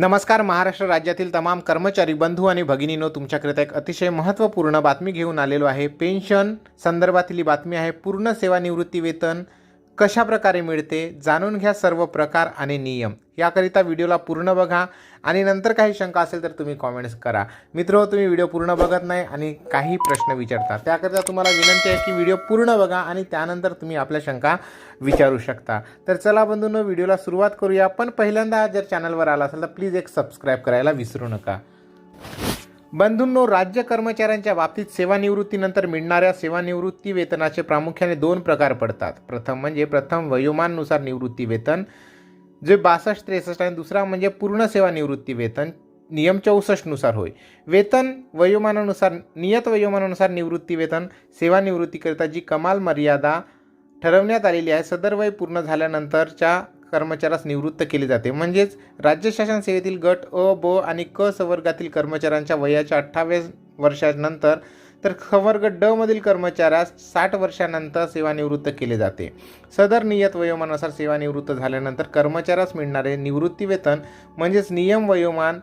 नमस्कार महाराष्ट्र राज्यातील तमाम कर्मचारी बंधू आणि भगिनीनो तुमच्याकरिता एक अतिशय महत्त्वपूर्ण बातमी घेऊन आलेलो आहे. पेन्शन संदर्भातील बातमी आहे पूर्ण सेवानिवृत्ती वेतन कशा प्रकारे मिळते जाणून घ्या सर्व प्रकार आणि नियम. याकरिता व्हिडिओला पूर्ण बघा आणि नंतर काही शंका असेल तर तुम्ही कॉमेंट्स करा. मित्र तुम्ही व्हिडिओ पूर्ण बघत नाही आणि काही प्रश्न विचारता. त्याकरिता तुम्हाला विनंती आहे की व्हिडिओ पूर्ण बघा आणि त्यानंतर तुम्ही आपल्या शंका विचारू शकता. तर चला बंधूंनो व्हिडिओला सुरुवात करूया. पण पहिल्यांदा जर चॅनलवर आला असेल तर प्लीज एक सबस्क्राईब करायला विसरू नका. बंधूंनो राज्य कर्मचाऱ्यांच्या बाबतीत सेवानिवृत्तीनंतर मिळणाऱ्या सेवानिवृत्ती वेतनाचे प्रामुख्याने दोन प्रकार पडतात. प्रथम म्हणजे प्रथम वयोमाननुसार निवृत्ती वेतन जे बासष्ट त्रेसष्ट आणि दुसरा म्हणजे पूर्ण सेवानिवृत्ती वेतन नियम चौसष्टनुसार होय. वेतन वयोमानानुसार नियत वयोमानानुसार निवृत्ती वेतन सेवानिवृत्तीकरिता जी कमाल मर्यादा ठरवण्यात आलेली आहे सदर वय पूर्ण झाल्यानंतरच्या कर्मचाऱ्यास निवृत्त केले जाते. म्हणजेच राज्य शासन सेवेतील गट अ ब आणि क संवर्गातील कर्मचाऱ्यांच्या वयाच्या अठ्ठावीस वर्षानंतर तर ख वर्ग ड मधील कर्मचाऱ्यास साठ वर्षानंतर सेवानिवृत्त केले जाते. सदर नियत वयोमानानुसार सेवानिवृत्त झाल्यानंतर कर्मचाऱ्यास मिळणारे निवृत्ती वेतन म्हणजेच नियम वयोमान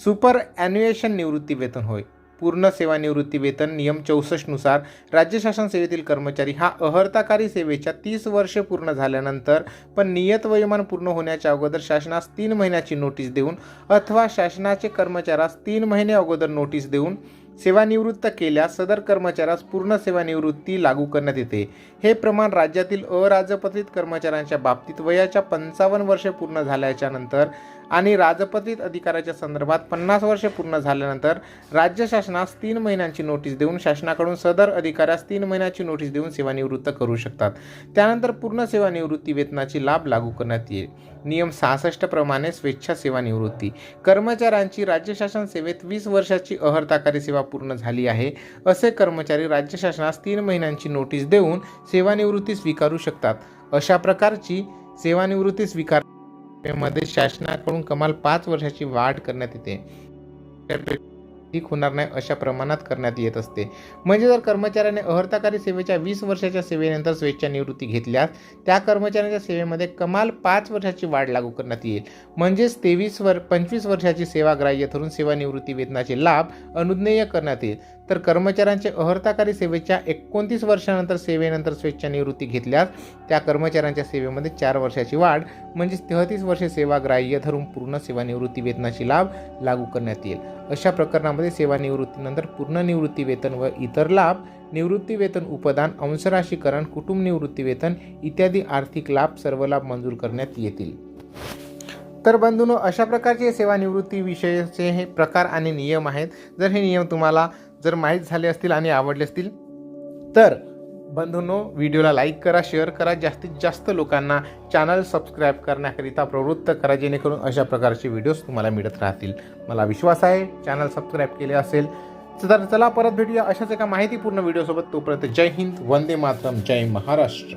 सुपर ॲन्युएशन निवृत्ती वेतन होय. पूर्ण सेवानिवृत्ती वेतन नियम चौसष्टनुसार राज्य शासन सेवेतील कर्मचारी हा अहर्ताकारी सेवेच्या तीस वर्षे पूर्ण झाल्यानंतर पण नियत वयोमान पूर्ण होण्याच्या अगोदर शासनास तीन महिन्याची नोटीस देऊन अथवा शासनाचे कर्मचाऱ्यास तीन महिने अगोदर नोटीस देऊन सेवानिवृत्त केल्यास सदर कर्मचाऱ्यास पूर्ण सेवानिवृत्ती लागू करण्यात येते. हे प्रमाण राज्यातील अराजपत्रित कर्मचाऱ्यांच्या बाबतीत वयाच्या पंचावन्न वर्षे पूर्ण झाल्याच्यानंतर आणि राजपत्रित अधिकाऱ्याच्या संदर्भात पन्नास वर्षे पूर्ण झाल्यानंतर राज्य शासनास तीन महिन्यांची नोटीस देऊन शासनाकडून सदर अधिकाऱ्यास तीन महिन्याची नोटीस देऊन सेवानिवृत्त करू शकतात. त्यानंतर पूर्ण सेवानिवृत्ती वेतनाची लाभ लागू करण्यात येईल. नियम सहासष्ट प्रमाणे स्वेच्छा सेवानिवृत्ती. कर्मचाऱ्यांची राज्य शासन सेवेत वीस वर्षाची अहर्ताकारी सेवा पूर्ण झाली आहे असे कर्मचारी राज्य शासनास तीन महिन्यांची नोटीस देऊन सेवानिवृत्ती स्वीकारू शकतात. अशा प्रकारची सेवानिवृत्ती स्वीकार मध्ये शासनाकडून कमाल पाच वर्षाची वाढ करण्यात येते. ठीक होणार नाही अशा प्रमाणात करण्यात येत असते. म्हणजे जर कर्मचाऱ्याने अहर्ताकारी सेवेच्या वीस वर्षाच्या सेवेनंतर स्वेच्छा निवृत्ती घेतल्यास त्या कर्मचाऱ्यांच्या सेवेमध्ये कमाल पाच वर्षाची वाढ लागू करण्यात येईल. म्हणजेच तेवीस वर पंचवीस वर्षाची सेवाग्राह्य धरून सेवानिवृत्ती वेतनाचे लाभ अनुज्ञेय करण्यात येईल. तर कर्मचाऱ्यांचे अहर्ताकारी सेवेच्या एकोणतीस वर्षानंतर सेवेनंतर स्वेच्छानिवृत्ती घेतल्यास त्या कर्मचाऱ्यांच्या सेवेमध्ये चार वर्षाची वाढ म्हणजेच तेहतीस वर्षे सेवाग्राह्य धरून पूर्ण सेवानिवृत्ती वेतनाची लाभ लागू करण्यात येईल. अशा प्रकरणामध्ये सेवानिवृत्तीनंतर पूर्ण निवृत्ती वेतन व इतर लाभ निवृत्ती वेतन उपदान अंशराशीकरण कुटुंब निवृत्ती वेतन इत्यादी आर्थिक लाभ सर्व लाभ मंजूर करण्यात येतील. तर बंधूनो अशा प्रकारचे सेवानिवृत्ती विषयाचे हे प्रकार आणि नियम आहेत. जर हे नियम तुम्हाला जर माहीत झाले असतील आणि आवडले असतील तर बंधूंनो व्हिडिओला लाईक करा शेअर करा जास्तीत जास्त लोकांना चॅनल सबस्क्राईब करण्याकरिता प्रवृत्त करा जेणेकरून अशा प्रकारचे व्हिडिओज तुम्हाला मिळत राहतील. मला विश्वास आहे चॅनल सबस्क्राईब केले असेल तर चला परत भेटूया अशाच एका माहितीपूर्ण व्हिडिओसोबत तोपर्यंत जय हिंद वंदे मातरम जय महाराष्ट्र.